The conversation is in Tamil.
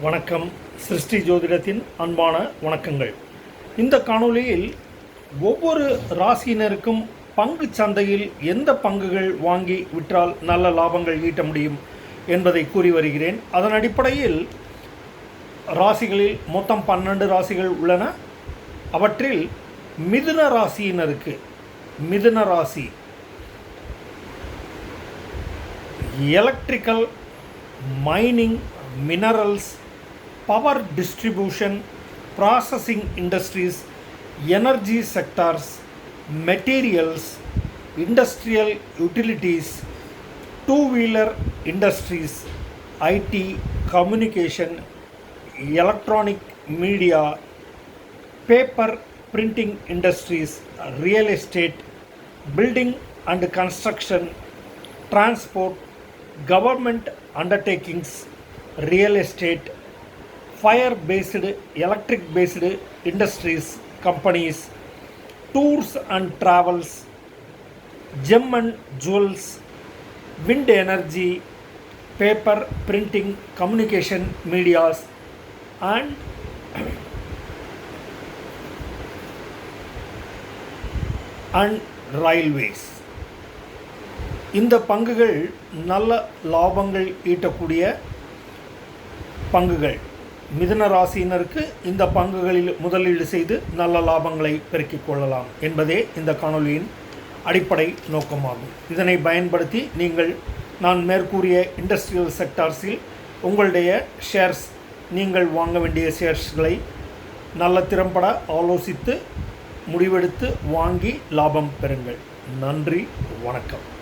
வணக்கம். சிருஷ்டி ஜோதிடத்தின் அன்பான வணக்கங்கள். இந்த காணொளியில் ஒவ்வொரு ராசியினருக்கும் பங்கு சந்தையில் எந்த பங்குகள் வாங்கி விற்றால் நல்ல லாபங்கள் ஈட்ட முடியும் என்பதை கூறி வருகிறேன். அதன் அடிப்படையில் ராசிகளில் மொத்தம் பன்னெண்டு ராசிகள் உள்ளன. அவற்றில் மிதுன ராசியினருக்கு மிதுன ராசி electrical mining minerals power distribution, processing industries, energy sectors, materials, industrial utilities, two wheeler industries, IT, communication, electronic media, paper printing industries, real estate, building and construction, transport, government undertakings, real estate, fire based electric based industries companies tours and travels gem and jewels wind energy paper printing communication medias and and railways இந்த பங்குகள் நல்ல லாபங்கள் ஈட்டக்கூடிய பங்குகள் மிதுன ராசியினருக்கு இந்த பங்குகளில் முதலீடு செய்து நல்ல லாபங்களை பெருக்கிக் கொள்ளலாம் என்பதே இந்த காணொலியின் அடிப்படை நோக்கமாகும். இதனை பயன்படுத்தி நீங்கள் நான் மேற்கூறிய இண்டஸ்ட்ரியல் செக்டார்ஸில் உங்களுடைய ஷேர்ஸ் நீங்கள் வாங்க வேண்டிய ஷேர்ஸ்களை நல்ல திறம்பட ஆலோசித்து முடிவெடுத்து வாங்கி லாபம் பெறுங்கள். நன்றி வணக்கம்.